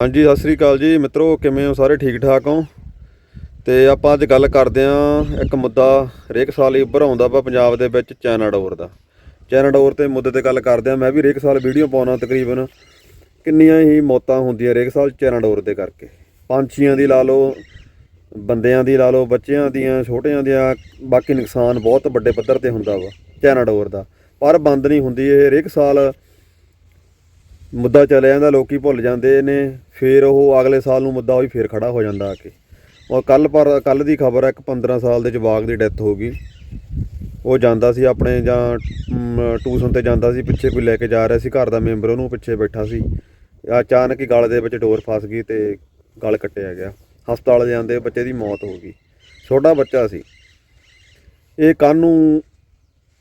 ਹਾਂਜੀ, ਸਤਿ ਸ੍ਰੀ ਅਕਾਲ ਜੀ। ਮਿੱਤਰੋ, ਕਿਵੇਂ ਹੋ? ਸਾਰੇ ਠੀਕ ਠਾਕ ਹੋ? ਤੇ ਆਪਾਂ ਅੱਜ ਗੱਲ ਕਰਦੇ ਆਂ ਇੱਕ ਮੁੱਦਾ ਹਰੇਕ ਸਾਲ ਹੀ ਉੱਭਰ ਆਉਂਦਾ ਵਾ ਪੰਜਾਬ ਦੇ ਵਿੱਚ ਚਾਈਨਾ ਡੋਰ ਦਾ। ਚਾਈਨਾ ਡੋਰ ਤੇ ਮੁੱਦੇ ਤੇ ਗੱਲ ਕਰਦੇ ਆਂ। ਮੈਂ ਵੀ ਹਰੇਕ ਸਾਲ ਵੀਡੀਓ ਪਾਉਣਾ ਤਕਰੀਬਨ ਕਿੰਨੀਆਂ ਹੀ ਮੌਤਾਂ ਹੁੰਦੀਆਂ ਹਰੇਕ ਸਾਲ ਚਾਈਨਾ ਡੋਰ ਦੇ ਕਰਕੇ। ਪੰਛੀਆਂ ਦੀ ਲਾ ਲਓ, ਬੰਦਿਆਂ ਦੀ ਲਾ ਲਓ, ਬੱਚਿਆਂ ਦੀਆਂ, ਛੋਟਿਆਂ ਦੀਆਂ, ਬਾਕੀ ਨੁਕਸਾਨ ਬਹੁਤ ਵੱਡੇ ਪੱਧਰ ਤੇ ਹੁੰਦਾ ਵਾ ਚਾਈਨਾ ਡੋਰ ਦਾ। ਪਰ ਬੰਦ ਨਹੀਂ ਹੁੰਦੀ ਇਹ ਹਰੇਕ ਸਾਲ ਮੁੱਦਾ ਚੱਲਿਆ ਜਾਂਦਾ, ਲੋਕੀ ਭੁੱਲ ਜਾਂਦੇ ਨੇ, ਫਿਰ ਉਹ ਅਗਲੇ ਸਾਲ ਨੂੰ ਮੁੱਦਾ ਹੋਈ ਫੇਰ ਖੜਾ ਹੋ ਜਾਂਦਾ ਆ ਕੇ। ਔਰ ਕੱਲ ਪਰ ਕੱਲ ਦੀ ਖਬਰ ਹੈ ਇੱਕ 15 ਸਾਲ ਦੇ ਜਵਾਕ ਦੀ ਡੈਥ ਹੋ ਗਈ। ਉਹ ਜਾਂਦਾ ਸੀ ਆਪਣੇ ਜਾਂ ਟਿਊਸ਼ਨ ਤੇ ਜਾਂਦਾ ਸੀ, ਪਿੱਛੇ ਕੋਈ ਲੈ ਕੇ ਜਾ ਰਿਹਾ ਸੀ, ਘਰ ਦਾ ਮੈਂਬਰ ਉਹਨੂੰ ਪਿੱਛੇ ਬੈਠਾ ਸੀ। ਅਚਾਨਕ ਹੀ ਗਲ ਦੇ ਵਿੱਚ ਡੋਰ ਫਸ ਗਈ ਤੇ ਗਲ ਕੱਟਿਆ ਗਿਆ। ਹਸਪਤਾਲ ਜਾਂਦੇ ਬੱਚੇ ਦੀ ਮੌਤ ਹੋ ਗਈ। ਛੋਟਾ ਬੱਚਾ ਸੀ। ਇਹ ਕੱਲ੍ਹ ਨੂੰ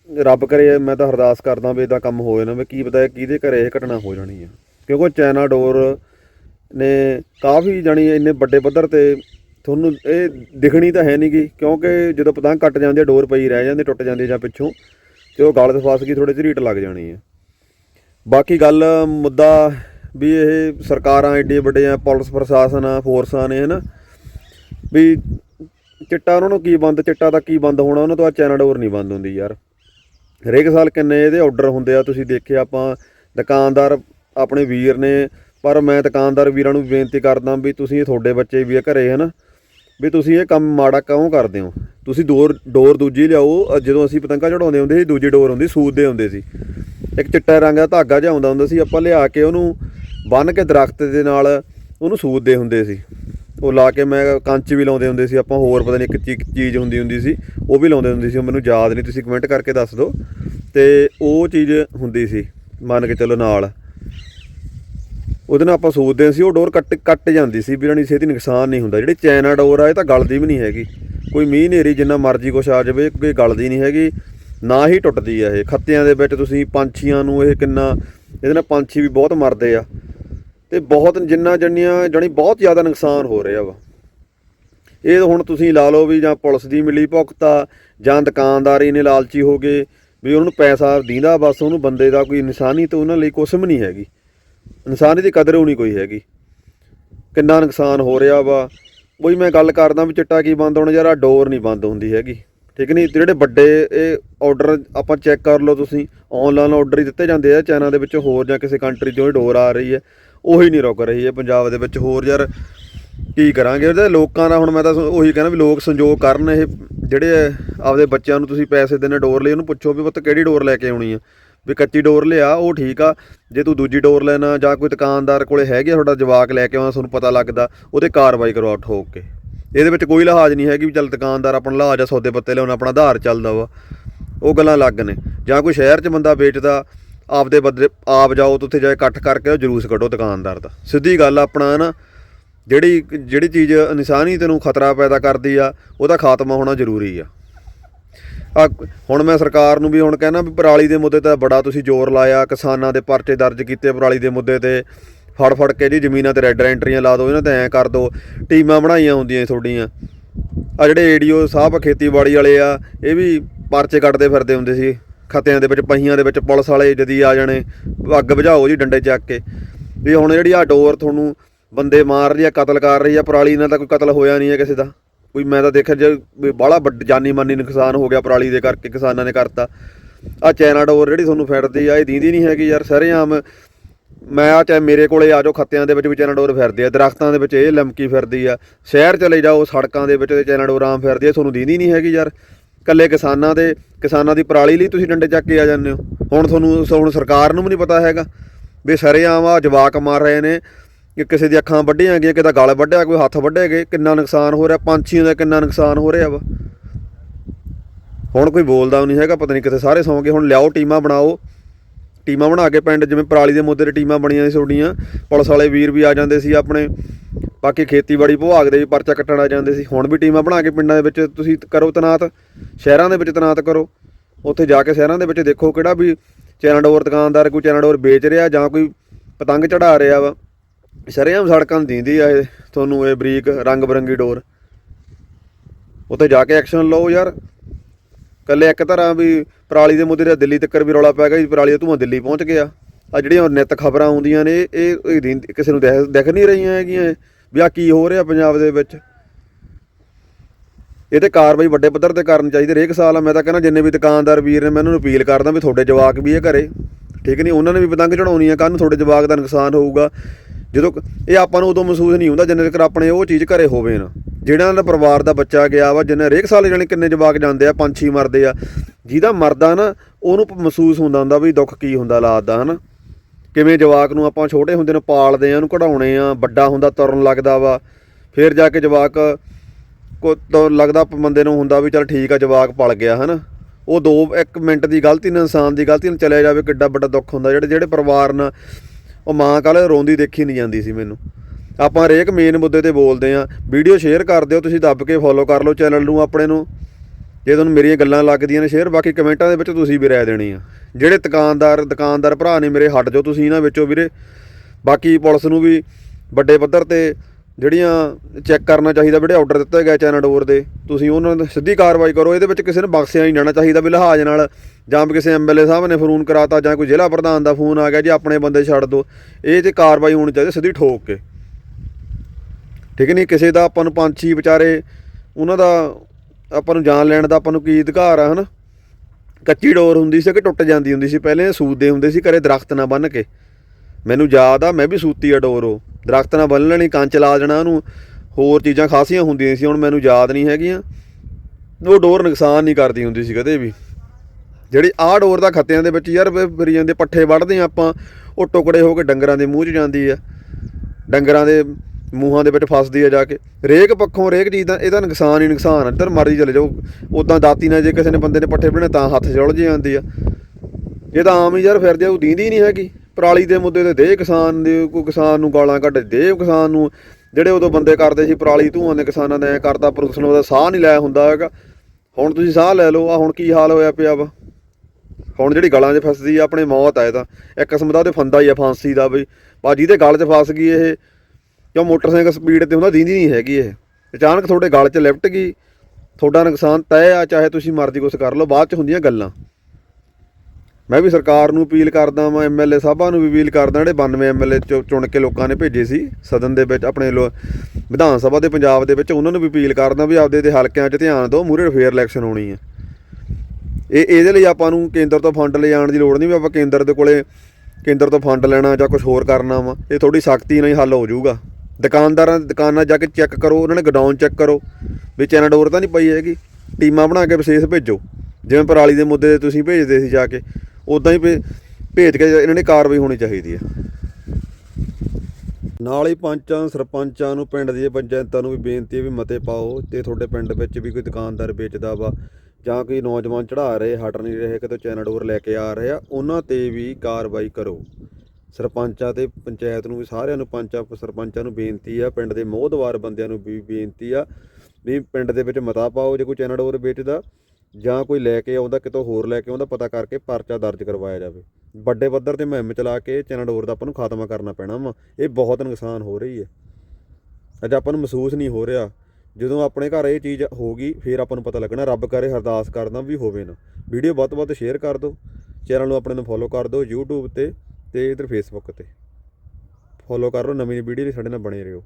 ਰੱਬ ਕਰੇ ਮੈਂ ਤਾਂ ਅਰਦਾਸ ਕਰਦਾ ਵੀ ਇਦਾਂ ਕੰਮ ਹੋਵੇ ਨਾ ਵੀ ਕੀ ਪਤਾ ਇਹ ਕਿਹਦੇ ਘਰੇ ਇਹ ਘਟਨਾ ਹੋ ਜਾਣੀ ਆ। ਕਿਉਂਕਿ ਚਾਈਨਾ ਡੋਰ ਨੇ ਕਾਫੀ ਜਾਣੀ ਇੰਨੇ ਵੱਡੇ ਪੱਧਰ ਤੇ ਤੁਹਾਨੂੰ ਇਹ ਦਿਖਣੀ ਤਾਂ ਹੈ ਨਹੀਂ ਨਹੀਂਗੀ ਕਿਉਂਕਿ ਜਦੋਂ ਪਤੰਗ ਕੱਟ ਜਾਂਦੇ ਆ, ਡੋਰ ਪਈ ਰਹਿ ਜਾਂਦੀ ਟੁੱਟ ਜਾਂਦੀ ਜਾਂ ਪਿੱਛੋਂ ਤੇ ਉਹ ਗਲ ਤੇ ਫਸ ਗਈ ਥੋੜੇ ਝਰੀਟ ਲੱਗ ਜਾਣੀ ਹੈ ਬਾਕੀ ਗੱਲ ਮੁੱਦਾ ਵੀ ਇਹ ਸਰਕਾਰਾਂ ਏਡੇ ਵੱਡੇ ਆ ਪੁਲਿਸ ਪ੍ਰਸ਼ਾਸਨ ਆ ਫੋਰਸਾਂ ਨੇ ਹਨਾ। ਵੀ ਚਿੱਟਾ ਉਹਨਾਂ ਨੂੰ ਕੀ ਬੰਦ ਚਿੱਟਾ ਦਾ ਕੀ ਬੰਦ ਹੋਣਾ ਉਹਨਾਂ ਤੋਂ ਆ ਚਾਈਨਾ ਡੋਰ ਨਹੀਂ ਬੰਦ ਹੁੰਦੀ ਯਾਰ। ਹਰੇਕ ਸਾਲ ਕਿੰਨੇ ਇਹਦੇ ਆਰਡਰ ਹੁੰਦੇ ਆ? ਤੁਸੀਂ ਦੇਖਿਆ ਆਪਾਂ ਦੁਕਾਨਦਾਰ ਆਪਣੇ ਵੀਰ ਨੇ, ਪਰ ਮੈਂ ਦੁਕਾਨਦਾਰ ਵੀਰਾਂ ਨੂੰ ਬੇਨਤੀ ਕਰਦਾ ਵੀ ਤੁਸੀਂ ਇਹ ਤੁਹਾਡੇ ਬੱਚੇ ਵੀ ਆ ਘਰੇ, ਹਨ? ਵੀ ਤੁਸੀਂ ਇਹ ਕੰਮ ਮਾੜਾ ਕਿਉਂ ਕਰਦੇ ਹੋ? ਤੁਸੀਂ ਡੋਰ ਡੋਰ ਦੂਜੀ ਲਿਆਓ ਜਦੋਂ ਅਸੀਂ ਪਤੰਗਾ ਚੜਾਉਂਦੇ ਹੁੰਦੇ ਸੀ, ਦੂਜੀ ਡੋਰ ਹੁੰਦੀ, ਸੂਤ ਦੇ ਹੁੰਦੇ ਸੀ। ਇੱਕ ਚਿੱਟਾ ਰੰਗ ਦਾ ਧਾਗਾ ਜਿਹਾ ਆਉਂਦਾ ਹੁੰਦਾ ਸੀ, ਆਪਾਂ ਲਿਆ ਕੇ ਉਹਨੂੰ ਬੰਨ ਕੇ ਦਰਖਤ ਦੇ ਨਾਲ ਉਹਨੂੰ ਸੂਤ ਦੇ ਹੁੰਦੇ ਸੀ। ਉਹ ਲਾ ਕੇ ਮੈਂ ਕੰਚ ਵੀ ਲਾਉਂਦੇ ਹੁੰਦੇ ਸੀ, ਆਪਾਂ ਹੋਰ ਪਤਾ ਨਹੀਂ ਇੱਕ ਚੀ- ਚੀਜ਼ ਹੁੰਦੀ ਹੁੰਦੀ ਸੀ, ਉਹ ਵੀ ਲਾਉਂਦੇ ਹੁੰਦੇ ਸੀ, ਉਹ ਮੈਨੂੰ ਯਾਦ ਨਹੀਂ, ਤੁਸੀਂ ਕਮੈਂਟ ਕਰਕੇ ਦੱਸ ਦਿਓ। ਤੇ ਉਹ ਚੀਜ਼ ਹੁੰਦੀ ਸੀ, ਮੰਨ ਕੇ ਚੱਲੋ ਨਾਲ। ਉਹਦੇ ਨਾਲ ਆਪਾਂ ਸੋਚਦੇ ਸੀ, ਉਹ ਡੋਰ ਕੱਟ ਕੱਟ ਜਾਂਦੀ ਸੀ, ਵੀ ਇਹਨਾਂ ਦੀ ਛੇਤੀ ਨੁਕਸਾਨ ਨਹੀਂ ਹੁੰਦਾ। ਜਿਹੜੀ ਚਾਈਨਾ ਡੋਰ ਆ, ਇਹ ਤਾਂ ਗਲਦੀ ਵੀ ਨਹੀਂ ਹੈਗੀ। ਕੋਈ ਮੀਂਹ ਨੇਰੀ ਜਿੰਨਾ ਮਰਜ਼ੀ ਕੁਛ ਆ ਜਾਵੇ, ਕੋਈ ਗਲਦੀ ਨਹੀਂ ਹੈਗੀ, ਨਾ ਹੀ ਟੁੱਟਦੀ ਆ ਇਹ। ਖੱਤਿਆਂ ਦੇ ਵਿੱਚ ਤੁਸੀਂ ਪੰਛੀਆਂ ਨੂੰ ਇਹ ਕਿੰਨਾ, ਇਹਦੇ ਨਾਲ ਪੰਛੀ ਵੀ ਬਹੁਤ ਮਰਦੇ ਆ। ਤੇ ਬਹੁਤ ਜਿੰਨਾ ਜੰਨੀਆਂ ਜਣੀ ਬਹੁਤ ਜ਼ਿਆਦਾ ਨੁਕਸਾਨ ਹੋ ਰਿਹਾ ਵਾ। ਇਹ ਹੁਣ ਤੁਸੀਂ ਲਾ ਲਓ ਵੀ ਜਾਂ ਪੁਲਿਸ ਦੀ ਮਿਲੀ ਭੁਗਤਾ, ਜਾਂ ਦੁਕਾਨਦਾਰੀ ਨੇ ਲਾਲਚੀ ਹੋ ਗਏ, ਵੀ ਉਹਨਾਂ ਨੂੰ ਪੈਸਾ ਦੀਂਦਾ ਬਸ, ਉਹਨੂੰ ਬੰਦੇ ਦਾ ਕੋਈ ਇਨਸਾਨੀ ਤਾਂ ਉਹਨਾਂ ਲਈ ਕੁਛ ਵੀ ਨਹੀਂ ਹੈਗੀ। ਇਨਸਾਨੀ ਦੀ ਕਦਰ ਨਹੀਂ ਕੋਈ ਹੈਗੀ। ਕਿੰਨਾ ਨੁਕਸਾਨ ਹੋ ਰਿਹਾ ਵਾ। ਉਹੀ ਮੈਂ ਗੱਲ ਕਰਦਾ ਵੀ ਚਿੱਟਾ ਕੀ ਬੰਦ ਹੋਣਾ, ਯਾਰ ਆ ਡੋਰ ਨਹੀਂ ਬੰਦ ਹੁੰਦੀ ਹੈਗੀ। ਠੀਕ ਨਹੀਂ ਜਿਹੜੇ ਵੱਡੇ ਇਹ ਆਰਡਰ ਆਪਾਂ ਚੈੱਕ ਕਰ ਲਓ ਤੁਸੀਂ। ਆਨਲਾਈਨ ਆਰਡਰ ਹੀ ਦਿੱਤੇ ਜਾਂਦੇ ਆ ਚਾਈਨਾ ਦੇ ਵਿੱਚ ਹੋਰ ਜਾਂ ਕਿਸੇ ਕੰਟਰੀ ਚੋਂ ਇਹ ਡੋਰ ਆ ਰਹੀ ਹੈ। ਉਹੀ ਨਹੀਂ ਰੁਕ ਰਹੀ ਹੈ ਪੰਜਾਬ ਦੇ ਵਿੱਚ। ਹੋਰ ਯਾਰ ਕੀ ਕਰਾਂਗੇ? ਉਹਦੇ ਲੋਕਾਂ ਦਾ ਹੁਣ ਮੈਂ ਤਾਂ ਉਹੀ ਕਹਿੰਦਾ ਵੀ ਲੋਕ ਸੰਜੋਗ ਕਰਨ ਇਹ ਜਿਹੜੇ ਆਪਦੇ ਬੱਚਿਆਂ ਨੂੰ ਤੁਸੀਂ ਪੈਸੇ ਦੇਣੇ ਡੋਰ ਲਈ, ਉਹਨੂੰ ਪੁੱਛੋ ਵੀ ਪੁੱਤ ਕਿਹੜੀ ਡੋਰ ਲੈ ਕੇ ਆਉਣੀ ਆ? ਵੀ ਕੱਚੀ ਡੋਰ ਲਿਆ, ਉਹ ਠੀਕ ਆ। ਜੇ ਤੂੰ ਦੂਜੀ ਡੋਰ ਲੈਣਾ ਜਾਂ ਕੋਈ ਦੁਕਾਨਦਾਰ ਕੋਲੇ ਹੈਗੇ ਆ, ਤੁਹਾਡਾ ਜਵਾਕ ਲੈ ਕੇ ਆਉਣਾ, ਤੁਹਾਨੂੰ ਪਤਾ ਲੱਗਦਾ ਉਹਤੇ ਕਾਰਵਾਈ ਕਰੋ ਠੋਕ ਕੇ। ਇਹਦੇ ਵਿੱਚ ਕੋਈ ਲਿਹਾਜ਼ ਨਹੀਂ ਹੈਗੀ ਵੀ ਚੱਲ ਦੁਕਾਨਦਾਰ ਆਪਣਾ ਲਿਹਾਜ਼ ਆ, ਸੌਦੇ ਪੱਤੇ ਲਿਆਉਣਾ, ਆਪਣਾ ਆਧਾਰ ਚੱਲਦਾ ਵਾ। ਉਹ ਗੱਲਾਂ ਅਲੱਗ ਨੇ। ਜਾਂ ਕੋਈ ਸ਼ਹਿਰ 'ਚ ਬੰਦਾ ਵੇਚਦਾ ਆਪਦੇ ਬਦਲੇ ਆਪ ਜਾਓ ਤੇ ਉੱਥੇ ਜਾ ਕੇ ਇਕੱਠ ਕਰਕੇ ਉਹ ਜਲੂਸ ਕੱਢੋ ਦੁਕਾਨਦਾਰ ਦਾ। ਸਿੱਧੀ ਗੱਲ ਆ, ਆਪਣਾ ਨਾ ਜਿਹੜੀ ਜਿਹੜੀ ਚੀਜ਼ ਇਨਸਾਨੀ ਤੈਨੂੰ ਖਤਰਾ ਪੈਦਾ ਕਰਦੀ ਆ, ਉਹਦਾ ਖਾਤਮਾ ਹੋਣਾ ਜ਼ਰੂਰੀ ਆ। ਆ, ਹੁਣ ਮੈਂ ਸਰਕਾਰ ਨੂੰ ਵੀ ਹੁਣ ਕਹਿਣਾ ਵੀ ਪਰਾਲੀ ਦੇ ਮੁੱਦੇ ਤੇ ਬੜਾ ਤੁਸੀਂ ਜ਼ੋਰ ਲਾਇਆ, ਕਿਸਾਨਾਂ ਦੇ ਪਰਚੇ ਦਰਜ ਕੀਤੇ ਪਰਾਲੀ ਦੇ ਮੁੱਦੇ ਤੇ। ਫੜ ਫੜ ਕੇ ਜੀ ਜ਼ਮੀਨਾਂ ਤੇ ਰੈੱਡ ਐਂਟਰੀਆਂ ਲਾ ਦਿਓ, ਇਹਨਾਂ ਤੇ ਐਂ ਕਰ ਦਿਓ, ਟੀਮਾਂ ਬਣਾਈਆਂ ਹੁੰਦੀਆਂ ਤੁਹਾਡੀਆਂ। ਆ ਜਿਹੜੇ ਏਡੀਓ ਸਾਹਿਬ ਖੇਤੀਬਾੜੀ ਵਾਲੇ ਆ, ਇਹ ਵੀ ਪਰਚੇ ਕੱਟਦੇ ਫਿਰਦੇ ਹੁੰਦੇ ਸੀ। ਖੱਤਿਆਂ ਦੇ ਵਿੱਚ, ਪਹੀਆਂ ਦੇ ਵਿੱਚ ਪੁਲਿਸ ਵਾਲੇ ਜਦੀ ਆ ਜਾਣੇ, ਅੱਗ ਬੁਝਾਓ ਜੀ ਡੰਡੇ ਚੱਕ ਕੇ। ਵੀ ਹੁਣ ਜਿਹੜੀ ਆ ਡੋਰ ਤੁਹਾਨੂੰ ਬੰਦੇ ਮਾਰ ਰਹੀ ਆ, ਕਤਲ ਕਰ ਰਹੀ ਆ, ਪਰਾਲੀ ਨਾਲ ਤਾਂ ਕੋਈ ਕਤਲ ਹੋਇਆ ਨਹੀਂ ਹੈ ਕਿਸੇ ਦਾ। ਕੋਈ ਮੈਂ ਤਾਂ ਦੇਖਿਆ ਜੇ ਵੀ ਬਾਹਲਾ ਵੱਡ, ਜਾਨੀ ਮਾਨੀ ਨੁਕਸਾਨ ਹੋ ਗਿਆ ਪਰਾਲੀ ਦੇ ਕਰਕੇ ਕਿਸਾਨਾਂ ਨੇ ਕਰਤਾ। ਆ ਚਾਈਨਾ ਡੋਰ ਜਿਹੜੀ ਤੁਹਾਨੂੰ ਫਿਰਦੀ ਆ, ਇਹ ਦੀਂਦੀ ਨਹੀਂ ਹੈਗੀ ਯਾਰ, ਸਰੇਆਮ। ਮੈਂ ਆ ਚਾਹੇ ਮੇਰੇ ਕੋਲੇ ਆ ਜਾਓ, ਖੱਤਿਆਂ ਦੇ ਵਿੱਚ ਵੀ ਚਾਈਨਾ ਡੋਰ ਫਿਰਦੀ ਆ, ਦਰਖਤਾਂ ਦੇ ਵਿੱਚ ਇਹ ਲਮਕੀ ਫਿਰਦੀ ਆ। ਸ਼ਹਿਰ ਚਲੇ ਜਾਓ, ਸੜਕਾਂ ਦੇ ਵਿੱਚ ਤੇ ਚਾਈਨਾ ਡੋਰ ਆਮ ਫਿਰਦੀ ਆ ਤੁਹਾਨੂੰ ਦੀਂਦੀ ਨਹੀਂ ਹੈਗੀ ਯਾਰ। ਕੱਲੇ ਕਿਸਾਨਾਂ ਦੇ ਕਿਸਾਨਾਂ ਦੀ ਪਰਾਲੀ ਲਈ ਤੁਸੀਂ ਡੰਡੇ ਚੱਕ ਕੇ ਆ ਜਾਂਦੇ ਹੋ। ਹੁਣ ਤੁਹਾਨੂੰ ਸ- ਹੁਣ ਸਰਕਾਰ ਨੂੰ ਵੀ ਨਹੀਂ ਪਤਾ ਹੈਗਾ ਵੀ ਸਰੇਆਮ ਆ ਜਵਾਕ ਮਾਰ ਰਹੇ ਨੇ ਕਿ ਕਿਸੇ ਦੀ ਅੱਖਾਂ ਵੱਢੀਆਂ ਗਈਆਂ, ਕਿਤੇ ਗਲ ਵੱਢਿਆ, ਕੋਈ ਹੱਥ ਵੱਢੇ ਗਏ, ਕਿੰਨਾ ਨੁਕਸਾਨ ਹੋ ਰਿਹਾ, ਪੰਛੀਆਂ ਦਾ ਕਿੰਨਾ ਨੁਕਸਾਨ ਹੋ ਰਿਹਾ ਵਾ। ਹੁਣ ਕੋਈ ਬੋਲਦਾ ਨਹੀਂ ਹੈਗਾ, ਪਤਾ ਨਹੀਂ ਕਿਤੇ ਸਾਰੇ ਸੌਂ ਗਏ। ਹੁਣ ਲਿਆਓ ਟੀਮਾਂ ਬਣਾਓ। ਟੀਮਾਂ ਬਣਾ ਕੇ ਪਿੰਡ, ਜਿਵੇਂ ਪਰਾਲੀ ਦੇ ਮੁੱਦੇ ਤੇ ਟੀਮਾਂ ਬਣੀਆਂ ਸੀ ਤੁਹਾਡੀਆਂ, ਪੁਲਿਸ ਵਾਲੇ ਵੀਰ ਵੀ ਆ ਜਾਂਦੇ ਸੀ ਆਪਣੇ। ਬਾਕੀ ਖੇਤੀਬਾੜੀ ਵਿਭਾਗ ਦੇ ਵੀ ਪਰਚਾ ਕੱਟਣ ਆ ਜਾਂਦੇ ਸੀ। ਹੁਣ ਵੀ ਟੀਮਾਂ ਬਣਾ ਕੇ ਪਿੰਡਾਂ ਦੇ ਵਿੱਚ ਤੁਸੀਂ ਕਰੋ ਤਨਾਤ ਸ਼ਹਿਰਾਂ ਦੇ ਵਿੱਚ ਤਨਾਤ ਕਰੋ। ਉੱਥੇ ਜਾ ਕੇ ਸ਼ਹਿਰਾਂ ਦੇ ਵਿੱਚ ਦੇਖੋ ਕਿਹੜਾ ਵੀ ਚੈਨਾ ਡੋਰ ਦੁਕਾਨਦਾਰ ਕੋਈ ਚੈਨਾ ਡੋਰ ਵੇਚ ਰਿਹਾ ਜਾਂ ਕੋਈ ਪਤੰਗ ਚੜਾ ਰਿਹਾ ਵਾ। ਸ਼ਰੇਆਮ ਸੜਕਾਂ 'ਤੇ ਦਿੰਦੀ ਆ ਇਹ ਤੁਹਾਨੂੰ ਇਹ ਬਰੀਕ ਰੰਗ ਬਰੰਗੀ ਡੋਰ। ਉੱਥੇ ਜਾ ਕੇ ਐਕਸ਼ਨ ਲਓ ਯਾਰ। ਕੱਲੇ ਇੱਕ ਤਰ੍ਹਾਂ ਵੀ ਪਰਾਲੀ ਦੇ ਮੁੱਦੇ ਤੇ ਦਿੱਲੀ ਤੱਕ ਵੀ ਰੌਲਾ ਪੈ ਗਿਆ ਜੀ ਪਰਾਲੀ ਦਾ ਧੂਆਂ ਦਿੱਲੀ ਪਹੁੰਚ ਗਿਆ। ਆ ਜਿਹੜੀਆਂ ਨਿਤ ਖਬਰਾਂ ਆਉਂਦੀਆਂ ਨੇ ਇਹ ਕਿਸੇ ਨੂੰ ਦਿਖ ਦਿਖ ਨਹੀਂ ਰਹੀਆਂ ਹੈਗੀਆਂ। ਇਹ, ਵੀ ਆ ਕੀ ਹੋ ਰਿਹਾ ਪੰਜਾਬ ਦੇ ਵਿੱਚ? ਇਹ ਤੇ ਕਾਰਵਾਈ ਵੱਡੇ ਪੱਧਰ ਤੇ ਕਰਨੀ ਚਾਹੀਦੀ ਰੇਕ ਸਾਲ ਮੈਂ ਤਾਂ ਕਹਿੰਦਾ ਜਿੰਨੇ ਵੀ ਦੁਕਾਨਦਾਰ ਵੀਰ ਨੇ, ਮੈਂ ਉਹਨਾਂ ਨੂੰ ਅਪੀਲ ਕਰਦਾ ਵੀ ਤੁਹਾਡੇ ਜਵਾਕ ਵੀ ਇਹ ਘਰੇ ਠੀਕ ਨਹੀਂ? ਉਹਨਾਂ ਨੇ ਵੀ ਪਤੰਗ ਚੜਾਉਣੀ ਆ ਕੱਲ ਨੂੰ ਤੁਹਾਡੇ ਜਵਾਕ ਦਾ ਨੁਕਸਾਨ ਹੋਊਗਾ। ਜਦੋਂ ਇਹ ਆਪਾਂ ਨੂੰ ਉਦੋਂ ਮਹਿਸੂਸ ਨਹੀਂ ਹੁੰਦਾ ਜਿੰਨੇ ਤੱਕ ਆਪਣੇ ਉਹ ਚੀਜ਼ ਘਰੇ ਹੋਵੇ ਨਾ। ਜਿਹੜਾ ਦਾ ਪਰਿਵਾਰ ਦਾ ਬੱਚਾ ਗਿਆ ਵਾ ਜਿੰਨੇ ਹਰੇਕ ਸਾਲ ਜਾਣੀ ਕਿੰਨੇ ਜਵਾਕ ਜਾਂਦੇ ਆ, ਪੰਛੀ ਮਰਦੇ ਆ। ਜਿਹਦਾ ਮਰਦਾ ਨਾ, ਉਹਨੂੰ ਮਹਿਸੂਸ ਹੁੰਦਾ ਹੁੰਦਾ ਵੀ ਦੁੱਖ ਕੀ ਹੁੰਦਾ, ਲਾਦ ਦਾ, ਹਨਾ? ਕਿਵੇਂ ਜਵਾਕ ਨੂੰ ਆਪਾਂ ਛੋਟੇ ਹੁੰਦੇ ਨੂੰ ਪਾਲਦੇ ਆ, ਉਹਨੂੰ ਕਢਾਉਣੇ ਆ, ਵੱਡਾ ਹੁੰਦਾ, ਤੁਰਨ ਲੱਗਦਾ ਵਾ। ਫਿਰ ਜਾ ਕੇ ਜਵਾਕ ਕੋ ਤਾਂ ਲੱਗਦਾ ਬੰਦੇ ਨੂੰ ਹੁੰਦਾ ਵੀ ਚਲ ਠੀਕ ਆ, ਜਵਾਕ ਪਲ ਗਿਆ, ਹਨਾ। ਉਹ ਦੋ, ਇੱਕ ਮਿੰਟ ਦੀ ਗਲਤੀ ਨਾਲ ਇਨਸਾਨ ਦੀ ਗਲਤੀ ਨਾਲ ਚਲਿਆ ਜਾਵੇ, ਕਿੱਡਾ ਵੱਡਾ ਦੁੱਖ ਹੁੰਦਾ। ਜਿਹੜੇ ਜਿਹੜੇ ਪਰਿਵਾਰ ਨਾਲ ਉਹ ਮਾਂ ਕੱਲ ਰੋਂਦੀ ਦੇਖੀ ਨਹੀਂ ਜਾਂਦੀ ਸੀ ਮੈਨੂੰ। ਆਪਾਂ ਹਰੇਕ ਮੇਨ ਮੁੱਦੇ ਤੇ ਬੋਲਦੇ ਆ। ਵੀਡੀਓ ਸ਼ੇਅਰ ਕਰ ਦਿਓ, ਤੁਸੀਂ ਦੱਬ ਕੇ ਫੋਲੋ ਕਰ ਲਓ ਚੈਨਲ ਨੂੰ, ਆਪਣੇ ਨੂੰ। ਜੇ ਤੁਹਾਨੂੰ ਮੇਰੀਆਂ ਗੱਲਾਂ ਲੱਗਦੀਆਂ ਨੇ ਸ਼ੇਅਰ, ਬਾਕੀ ਕਮੈਂਟਾਂ ਦੇ ਵਿੱਚ ਤੁਸੀਂ ਵੀ ਰਾਏ ਦੇਣੀ ਆ। ਜਿਹੜੇ ਦੁਕਾਨਦਾਰ ਦੁਕਾਨਦਾਰ ਭਰਾ ਨੇ ਮੇਰੇ, ਹਟ ਜਾਓ ਤੁਸੀਂ ਇਹਨਾਂ ਵਿੱਚੋਂ ਵੀਰੇ। ਬਾਕੀ ਪੁਲਿਸ ਨੂੰ ਵੀ ਵੱਡੇ ਪੱਧਰ ਤੇ ਜਿਹੜੀਆਂ ਚੈੱਕ ਕਰਨਾ ਚਾਹੀਦਾ ਜਿਹੜੇ ਆਰਡਰ ਦਿੱਤੇ ਗਏ ਚਾਈਨਾ ਡੋਰ ਦੇ। ਤੁਸੀਂ ਉਹਨਾਂ ਨੂੰ ਸਿੱਧੀ ਕਾਰਵਾਈ ਕਰੋ, ਇਹਦੇ ਵਿੱਚ ਕਿਸੇ ਨੇ ਬਖਸ਼ਿਆ ਨਹੀਂ ਜਾਣਾ ਚਾਹੀਦਾ ਵੀ ਲਿਹਾਜ਼ ਨਾਲ, ਜਾਂ ਵੀ ਕਿਸੇ ਐਮਐਲਏ ਸਾਹਿਬ ਨੇ ਫੋਨ ਕਰਾਤਾ, ਜਾਂ ਕੋਈ ਜ਼ਿਲ੍ਹਾ ਪ੍ਰਧਾਨ ਦਾ ਫੋਨ ਆ ਗਿਆ, ਜੀ ਆਪਣੇ ਬੰਦੇ ਛੱਡ ਦਿਓ ਇਹ ਤੇ ਕਾਰਵਾਈ ਹੋਣੀ ਚਾਹੀਦੀ, ਸਿੱਧੀ ਠੋਕ ਕੇ। ਠੀਕ ਨਹੀਂ, ਕਿਸੇ ਦਾ ਆਪਾਂ ਨੂੰ ਪੰਛੀ ਵਿਚਾਰੇ, ਉਹਨਾਂ ਦਾ ਆਪਾਂ ਨੂੰ ਜਾਣ ਲੈਣ ਦਾ ਆਪਾਂ ਨੂੰ ਕੀ ਅਧਿਕਾਰ ਆ, ਹਨਾ? ਕੱਚੀ ਡੋਰ ਹੁੰਦੀ ਸੀ ਕਿ ਟੁੱਟ ਜਾਂਦੀ ਹੁੰਦੀ ਸੀ, ਪਹਿਲੇ ਸੂਦੇ ਹੁੰਦੇ ਸੀ ਘਰੇ ਦਰਖਤ ਨਾ ਬੰਨ ਕੇ। ਮੈਨੂੰ ਯਾਦ ਆ, ਮੈਂ ਵੀ ਸੂਤੀ ਆ ਡੋਰ ਉਹ। ਦਰਖਤ ਨਾਲ ਬੰਨ ਲੈਣੀ, ਕੰਚ ਲਾ ਦੇਣਾ ਉਹਨੂੰ। ਹੋਰ ਚੀਜ਼ਾਂ ਖਾਸੀਆਂ ਹੁੰਦੀਆਂ ਸੀ, ਹੁਣ ਮੈਨੂੰ ਯਾਦ ਨਹੀਂ ਹੈਗੀਆਂ। ਉਹ ਡੋਰ ਨੁਕਸਾਨ ਨਹੀਂ ਕਰਦੀ ਹੁੰਦੀ ਸੀ ਕਦੇ ਵੀ। ਜਿਹੜੀ ਆਹ ਡੋਰ ਦਾ ਖੱਤਿਆਂ ਦੇ ਵਿੱਚ ਯਾਰ ਫਿਰ ਜਾਂਦੇ, ਪੱਠੇ ਵੱਢਦੇ ਆ ਆਪਾਂ, ਉਹ ਟੁਕੜੇ ਹੋ ਕੇ ਡੰਗਰਾਂ ਦੇ ਮੂੰਹ 'ਚ ਜਾਂਦੀ ਆ। ਡੰਗਰਾਂ ਦੇ ਮੂੰਹਾਂ ਦੇ ਵਿੱਚ ਫਸਦੀ ਆ ਜਾ ਕੇ। ਰੇਕ ਪੱਖੋਂ ਰੇਕ ਚੀਜ਼ ਦਾ ਇਹਦਾ ਨੁਕਸਾਨ ਹੀ ਨੁਕਸਾਨ ਆ। ਜਿੱਧਰ ਮਰਜ਼ੀ ਚਲੇ ਜਾਓ। ਉਦਾਂ ਦਾਤੀ ਨਾਲ ਜੇ ਕਿਸੇ ਨੇ ਬੰਦੇ ਨੇ ਪੱਠੇ ਬਣੇ ਤਾਂ ਹੱਥ ਜੁੜ ਜੇ ਜਾਂਦੀ ਆ। ਇਹ ਤਾਂ ਆਮ ਹੀ ਯਾਰ ਫਿਰਦੇ ਆ, ਉਹ ਦੀਂਦੀ ਨਹੀਂ ਹੈਗੀ। ਪਰਾਲੀ ਦੇ ਮੁੱਦੇ ਤੇ ਦੇ ਕਿਸਾਨ ਦੇ, ਕੋਈ ਕਿਸਾਨ ਨੂੰ ਗਾਲਾਂ ਕੱਢ ਦੇ ਕਿਸਾਨ ਨੂੰ ਜਿਹੜੇ ਉਦੋਂ ਬੰਦੇ ਕਰਦੇ ਸੀ ਪਰਾਲੀ ਧੂਆਂ ਦੇ ਕਿਸਾਨਾਂ ਦਾ ਐ ਕਰਦਾ, ਪ੍ਰਦੂਸ਼ਣ ਉਹਦਾ ਸਾਹ ਨਹੀਂ ਲਿਆ ਹੁੰਦਾ ਹੈਗਾ। ਹੁਣ ਤੁਸੀਂ ਸਾਹ ਲੈ ਲਓ ਆ ਹੁਣ ਕੀ ਹਾਲ ਹੋਇਆ ਪਿਆ ਵਾ? ਹੁਣ ਜਿਹੜੀ ਗਲਾਂ 'ਚ ਫਸਦੀ ਆ, ਆਪਣੇ ਮੌਤ ਆ ਇਹ ਤਾਂ। ਇੱਕ ਕਿਸਮ ਦਾ ਉਹਦੇ ਫੰਦਾ ਹੀ ਆ, ਫਾਂਸੀ ਦਾ ਬਈ ਬਾਜੀ ਦੇ ਗਲ 'ਚ ਫਸ ਗਈ ਇਹ। ਕਿਉਂ ਮੋਟਰਸਾਈਕਲ ਸਪੀਡ ਤੇ ਹੁੰਦਾ, ਦੀਂਦੀ ਨਹੀਂ ਹੈਗੀ ਇਹ। ਅਚਾਨਕ ਤੁਹਾਡੇ ਗਲ 'ਚ ਲਿਫਟ ਗਈ, ਤੁਹਾਡਾ ਨੁਕਸਾਨ ਤੈਅ ਆ, ਚਾਹੇ ਤੁਸੀਂ ਮਰਜ਼ੀ ਕੁਛ ਕਰ ਲਓ, ਬਾਅਦ 'ਚ ਹੁੰਦੀਆਂ ਗੱਲਾਂ। ਮੈਂ ਵੀ ਸਰਕਾਰ ਨੂੰ ਅਪੀਲ ਕਰਦਾ ਵਾਂ ਐਮਐਲਏ ਸਾਹਿਬਾਂ ਨੂੰ ਵੀ ਅਪੀਲ ਕਰਦਾ, ਜਿਹੜੇ 92 ਐਮਐਲਏ ਚੁਣ ਕੇ ਲੋਕਾਂ ਨੇ ਭੇਜੇ ਸੀ, ਸਦਨ ਦੇ ਵਿੱਚ ਆਪਣੇ ਲੋ- ਵਿਧਾਨ ਸਭਾ ਦੇ ਪੰਜਾਬ ਦੇ ਵਿੱਚ, ਉਹਨਾਂ ਨੂੰ ਵੀ ਅਪੀਲ ਕਰਦਾ ਵੀ ਆਪਦੇ ਤੇ ਹਲਕਿਆਂ 'ਚ ਧਿਆਨ ਦਿਓ ਮੂਰੇ ਫੇਰ ਇਲੈਕਸ਼ਨ ਹੋਣੀ ਹੈ ਇਹ, ਇਹਦੇ ਲਈ ਆਪਾਂ ਨੂੰ ਕੇਂਦਰ ਤੋਂ ਫੰਡ ਲਿਜਾਣ ਦੀ ਲੋੜ ਨਹੀਂ ਵੀ ਆਪਾਂ ਕੇਂਦਰ ਦੇ ਕੋਲੇ ਕੇਂਦਰ ਤੋਂ ਫੰਡ ਲੈਣਾ ਜਾਂ ਕੁਝ ਹੋਰ ਕਰਨਾ ਵਾ, ਇਹ ਥੋੜੀ ਸਖਤੀ ਨਾਲ ਹੀ ਹੱਲ ਹੋ ਜਾਊਗਾ। ਦੁਕਾਨਦਾਰਾਂ ਦੁਕਾਨਾਂ ਜਾ ਕੇ ਚੈੱਕ ਕਰੋ, ਉਹਨਾਂ ਨੇ ਗਡਾਊਨ ਚੈੱਕ ਕਰੋ, ਵੀ ਚੈਨਾ ਤਾਂ ਨਹੀਂ ਪਈ ਹੈਗੀ। ਟੀਮਾਂ ਬਣਾ ਕੇ ਵਿਸ਼ੇਸ਼ ਭੇਜੋ। ਜਿਵੇਂ ਪਰਾਲੀ ਦੇ ਮੁੱਦੇ ਤੇ ਤੁਸੀਂ ਭੇਜਦੇ ਸੀ ਜਾ ਕੇ ਉਦਾਂ ਹੀ ਭੇ- ਭੇਜ ਕੇ ਇਹਨਾਂ ਨੇ ਕਾਰਵਾਈ ਹੋਣੀ ਚਾਹੀਦੀ ਹੈ। ਨਾਲ ਹੀ ਪੰਚਾਂ, ਸਰਪੰਚਾਂ ਨੂੰ ਪਿੰਡ ਦੀਆਂ ਪੰਚਾਇਤਾਂ ਨੂੰ ਵੀ ਬੇਨਤੀ ਹੈ ਵੀ ਮਤੇ ਪਾਓ ਤੇ ਤੁਹਾਡੇ ਪਿੰਡ ਵਿੱਚ ਵੀ ਕੋਈ ਦੁਕਾਨਦਾਰ ਵੇਚਦਾ ਵਾ ਜਾਂ ਕੋਈ ਨੌਜਵਾਨ ਚੜਾ ਰਹੇ, ਹਟ ਨਹੀਂ ਰਹੇ, ਕਿਤੇ ਚੈਨਾ ਡੋਰ ਲੈ ਕੇ ਆ ਰਹੇ ਆ, ਉਹਨਾਂ ਤੇ ਵੀ ਕਾਰਵਾਈ ਕਰੋ। ਸਰਪੰਚਾਂ ਤੇ ਪੰਚਾਇਤ ਨੂੰ ਵੀ ਸਾਰਿਆਂ ਨੂੰ ਪੰਚਾਂ ਸਰਪੰਚਾਂ ਨੂੰ ਬੇਨਤੀ ਆ, ਪਿੰਡ ਦੇ ਮੋਹਦਵਾਰ ਬੰਦਿਆਂ ਨੂੰ ਵੀ ਬੇਨਤੀ ਆ ਵੀ ਪਿੰਡ ਦੇ ਵਿੱਚ ਮਤਾ ਪਾਓ, ਜੇ ਕੋਈ ਚੈਨਾ ਡੋਰ ਵੇਚਦਾ ਜਾਂ ਕੋਈ ਲੈ ਕੇ ਆਉਂਦਾ, ਕਿਤੋਂ ਹੋਰ ਲੈ ਕੇ ਆਉਂਦਾ, ਪਤਾ ਕਰਕੇ ਪਰਚਾ ਦਰਜ ਕਰਵਾਇਆ ਜਾਵੇ। ਵੱਡੇ ਪੱਧਰ ਤੇ ਮੁਹਿੰਮ ਚਲਾ ਕੇ ਚੈਨਾ ਡੋਰ ਦਾ ਆਪਾਂ ਨੂੰ ਖਾਤਮਾ ਕਰਨਾ ਪੈਣਾ ਵਾ। ਇਹ ਬਹੁਤ ਨੁਕਸਾਨ ਹੋ ਰਹੀ ਹੈ। ਅੱਜ ਆਪਾਂ ਨੂੰ ਮਹਿਸੂਸ ਨਹੀਂ ਹੋ ਰਿਹਾ। ਜਦੋਂ ਆਪਣੇ ਘਰ ਇਹ ਚੀਜ਼ ਹੋ ਗਈ, ਫਿਰ ਆਪਾਂ ਨੂੰ ਪਤਾ ਲੱਗਣਾ, ਰੱਬ ਕਰੇ ਅਰਦਾਸ ਕਰਦਾ ਵੀ ਹੋਵੇ ਨਾ। ਵੀਡੀਓ ਵੱਧ ਤੋਂ ਵੱਧ ਸ਼ੇਅਰ ਕਰ ਦਿਓ। ਚੈਨਲ ਨੂੰ ਆਪਣੇ ਨੂੰ ਫੋਲੋ ਕਰ ਦਿਓ, YouTube ਤੇ ਤੇ ਇਧਰ ਫੇਸਬੁੱਕ ਤੇ। ਫੋਲੋ ਕਰ ਲਓ ਨਵੀਂ ਵੀਡੀਓ ਲਈ ਸਾਡੇ ਨਾਲ ਬਣੇ ਰਹੋ।